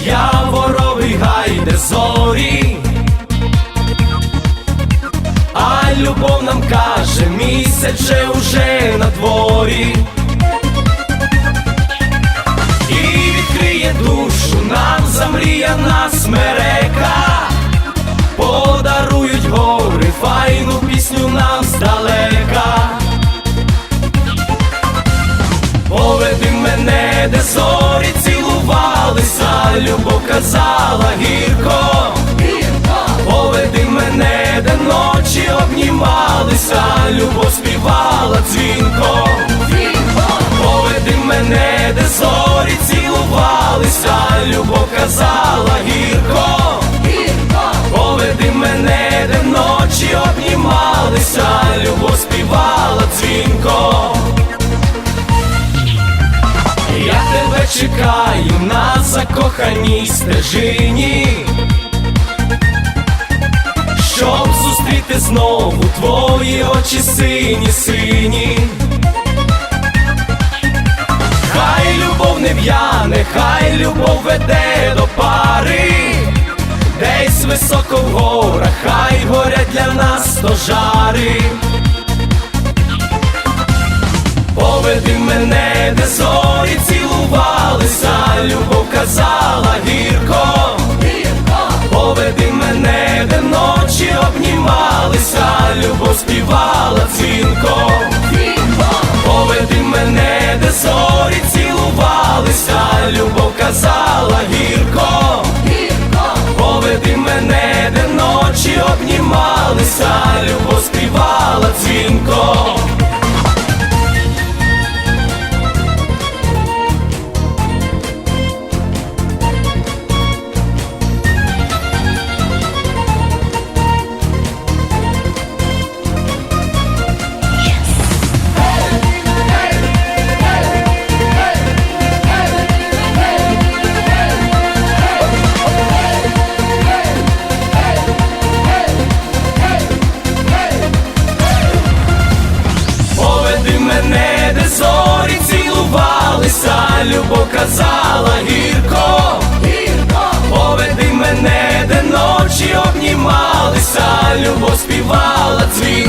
Кличе в яворовий гай, де зорі. А любов нам каже, місяць же уже на дворі. І відкриє душу нам замріяна смерека. Подарують гори файну пісню нам здалека. Поведи мене, де зорі любов казала гірко. Поведи мене, де ночі обнімалися, любов співала дзвінко. Поведи мене, де зорі цілувалися, любов казала гірко. Поведи мене, де ночі обнімалися, любов співала дзвінко. Чекаю на закоханій стежині, щоб зустріти знову твої очі сині, сині. Хай любов не в'яне, хай любов веде до пари, десь високо в горах, хай горять для нас стожари. Поведи цілувалися, любов казала гірко. Поведи мене, де ночі обнімалися, любов співала дзвінко. Поведи мене, де зорі цілувалися, любов казала гірко. Казала гірко. гірко, Поведи мене, де ночі обнімалися, любов співала дзвінко.